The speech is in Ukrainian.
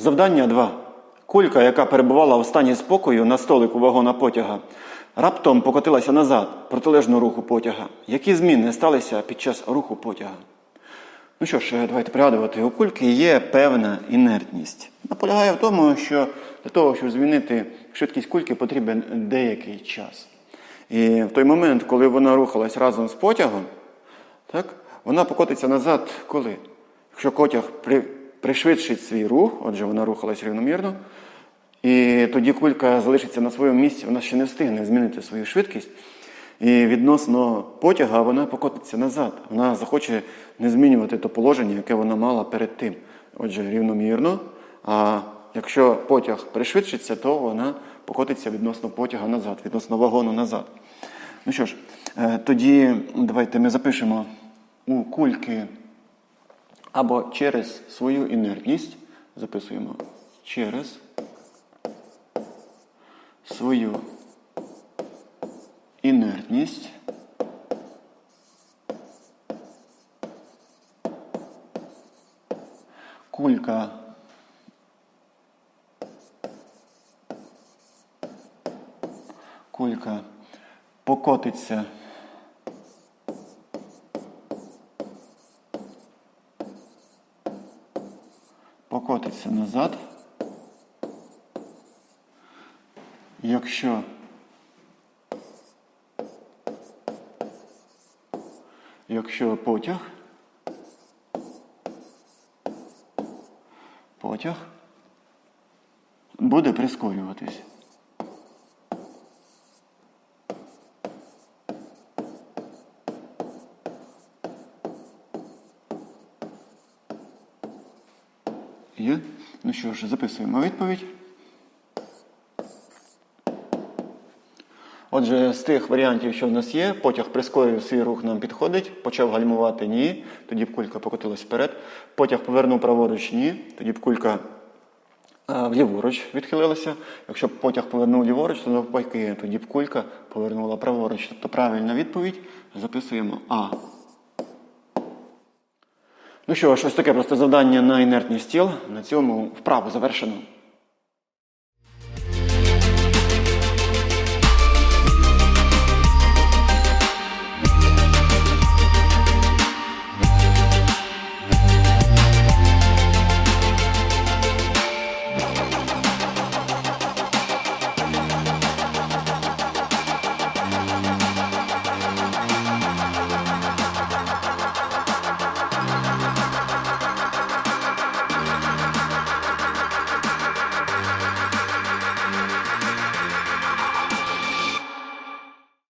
Завдання 2. Кулька, яка перебувала в стані спокою на столику вагона потяга, раптом покотилася назад, протилежно руху потяга. Які зміни сталися під час руху потяга? Ну що ж, е, давайте пригадувати, у кульки є певна інертність. Полягає в тому, що для того, щоб змінити швидкість кульки, потрібен деякий час. І в той момент, коли вона рухалась разом з потягом, так, вона покотиться назад коли? Якщо потяг при, пришвидшить свій рух, отже, вона рухалась рівномірно, і тоді кулька залишиться на своєму місці, вона ще не встигне змінити свою швидкість. І відносно потяга вона покотиться назад. Вона захоче не змінювати то положення, яке вона мала перед тим. Отже, рівномірно. А якщо потяг пришвидшиться, то вона покотиться відносно потяга назад, відносно вагону назад. Ну що ж, е, тоді давайте ми запишемо у кульки або через свою інертність. Записуємо через свою інертність. Кулька кулька покотиться покотиться назад. Якщо якщо потяг потяг буде прискорюватись. Є? Ну що ж, записуємо відповідь. Отже, з тих варіантів, що в нас є, потяг прискорив свій рух, нам підходить, почав гальмувати ні, тоді б кулька покотилась вперед. Потяг повернув праворуч ні, тоді б кулька е, вліворуч відхилилася. Якщо б потяг повернув ліворуч, то навпаки, тоді б кулька повернула праворуч. Тобто правильна відповідь записуємо А. Ну що ж, ось таке просто завдання на інертність тіл. На цьому вправу завершено.